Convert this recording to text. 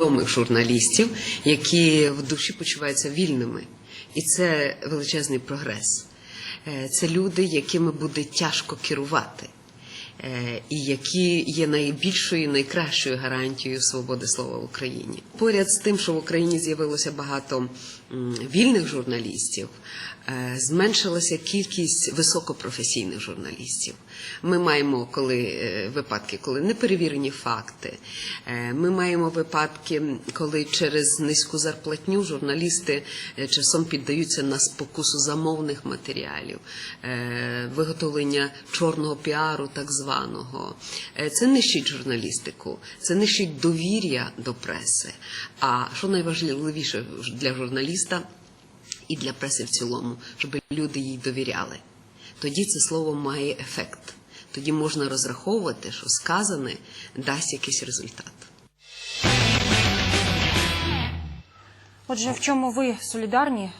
свідомих журналістів, які в душі почуваються вільними. І це величезний прогрес. Е, Це люди, якими буде тяжко керувати, і які є найбільшою, найкращою гарантією свободи слова в Україні. Поряд з тим, що в Україні з'явилося багато вільних журналістів, е, зменшилася кількість високопрофесійних журналістів. Ми маємо коли е, випадки, коли неперевірені факти. Е, Ми маємо випадки, коли через низьку зарплатню журналісти е, часом піддаються на спокусу замовних матеріалів, е, виготовлення чорного піару, так званого. Е, Це нищить журналістику, це нищить довір'я до преси. А що найважливіше для журналіста і для преси в цілому, щоб люди їй довіряли. Тоді це слово має ефект. Тоді можна розраховувати, що сказане дасть якийсь результат. Отже, в чому ви солідарні